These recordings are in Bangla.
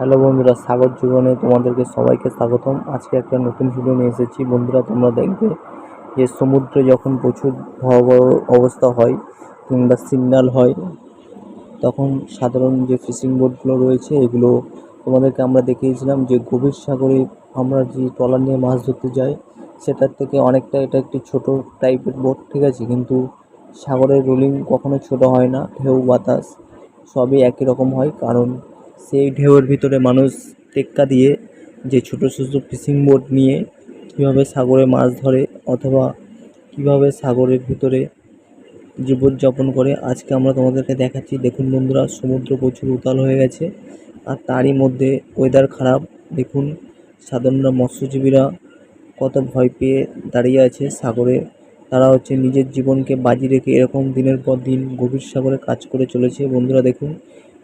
হ্যালো বন্ধুরা সাগর জীবনে তোমাদেরকে সবাইকে স্বাগতম। আজকে একটা নতুন ভিডিও নিয়ে এসেছি। বন্ধুরা, তোমরা দেখবে যে সমুদ্রে যখন প্রচুর ভয়াবহ অবস্থা হয় কিংবা সিগন্যাল হয়, তখন সাধারণ যে ফিশিং বোটগুলো রয়েছে, এগুলো তোমাদেরকে আমরা দেখিয়েছিলাম যে গভীর সাগরে আমরা যে ট্রলার নিয়ে মাছ ধরতে যাই, সেটার থেকে অনেকটা এটা একটি ছোট টাইপের বোট ঠিক আছে? কিন্তু সাগরের রোলিং কখনো ছোট হয় না, ঢেউ, বাতাস সবই একই রকম হয়। কারণ সেই ঢেউয়ের ভিতরে মানুষ টেক্কা দিয়ে যে ছোটো ছোটো ফিশিং বোট নিয়ে কীভাবে সাগরে মাছ ধরে অথবা কীভাবে সাগরের ভিতরে জীবনযাপন করে, আজকে আমরা তোমাদেরকে দেখাচ্ছি। দেখুন বন্ধুরা, সমুদ্র প্রচুর উতাল হয়ে গেছে আর তারই মধ্যে ওয়েদার খারাপ। দেখুন সাধারণ মৎস্যজীবীরা কত ভয় পেয়ে দাঁড়িয়ে আছে সাগরে। তারা হচ্ছে নিজের জীবনকে বাজি রেখে এরকম দিনের পর দিন গভীর সাগরে কাজ করে চলেছে। বন্ধুরা, দেখুন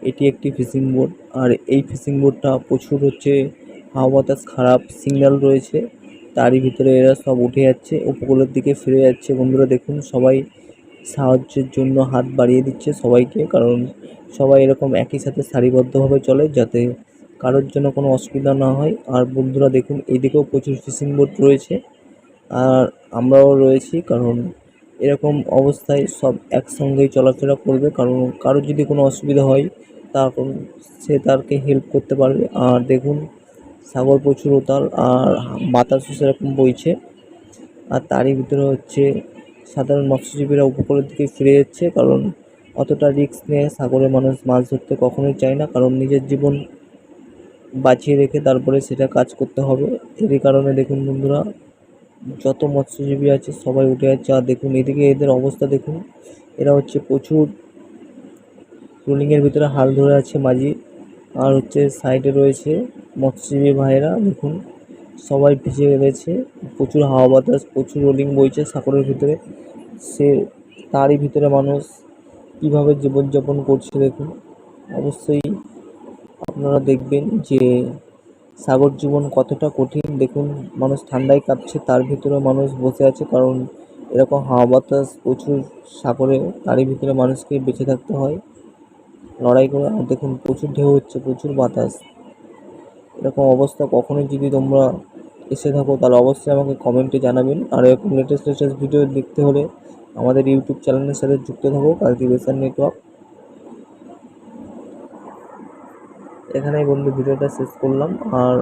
এটি একটি ফিশিং বোট আর এই ফিশিং বোটটা প্রচুর হচ্ছে, হাওয়া বাতাস খারাপ সিগন্যাল রয়েছে, তারই ভিতরে এরা সব উঠে যাচ্ছে, উপকূলের দিকে ফিরে যাচ্ছে। বন্ধুরা দেখুন, সবাই সাহায্যের জন্য হাত বাড়িয়ে দিচ্ছে সবাইকে, কারণ সবাই এরকম একই সাথে সারিবদ্ধভাবে চলে যাতে কারোর জন্য কোনো অসুবিধা না হয়। আর বন্ধুরা দেখুন, এদিকেও প্রচুর ফিশিং বোট রয়েছে, আর আমরাও রয়েছি, কারণ এরকম অবস্থায় সব একসঙ্গেই চলাফেরা করবে। কারণ কারোর যদি কোনো অসুবিধা হয় তখন সে তারকে হেল্প করতে পারবে। আর দেখুন সাগর প্রচুর উতাল, আর বাতাসও সেরকম বইছে। আর তারই ভিতরে হচ্ছে, সাধারণ মৎস্যজীবীরা উপকূলের দিকে ফিরে যাচ্ছে। কারণ অতটা রিস্ক নিয়ে সাগরে মানুষ মাছ ধরতে কখনোই চায় না। কারণ নিজের জীবন বাঁচিয়ে রেখে তারপরে সেটা কাজ করতে হবে। এরই কারণে দেখুন বন্ধুরা যত মৎস্যজীবী আছে সবাই উঠে যাচ্ছে। আর দেখুন, এদিকে এদের অবস্থা দেখুন। এরা হচ্ছে প্রচুর ট্রোলিংয়ের ভিতরে হাল ধরে আছে মাঝি। আর হচ্ছে সাইডে রয়েছে মৎস্যজীবী ভাইয়েরা, দেখুন। সবাই ভিজে গেছে, প্রচুর হাওয়া বাতাস, প্রচুর রোলিং বইছে সাগরের ভিতরে। সে তারই ভিতরে মানুষ কীভাবে জীবনযাপন করছে দেখুন। অবশ্যই আপনারা দেখবেন যে সাগর জীবন কতটা কঠিন, দেখুন, মানুষ ঠান্ডায় কাঁপছে, তার ভিতরে মানুষ বসে আছে, কারণ এরকম হাওয়া বাতাস প্রচুর সাগরে, তারই ভিতরে মানুষকে বেঁচে থাকতে হয়। লড়াই করে আর দেখুন, প্রচুর ঢেউ হচ্ছে, প্রচুর বাতাস। এরকম অবস্থা কখনোই যদি তোমরা এসে থাকো, তাহলে অবশ্যই আমাকে কমেন্টে জানাবেন। আর এরকম লেটেস্ট লেটেস্ট ভিডিও দেখতে হলে আমাদের ইউটিউব চ্যানেলের সাথে যুক্ত থাকো কালটিভেশন নেটওয়ার্ক এখানেই বন্ধু ভিডিওটা শেষ করলাম। আর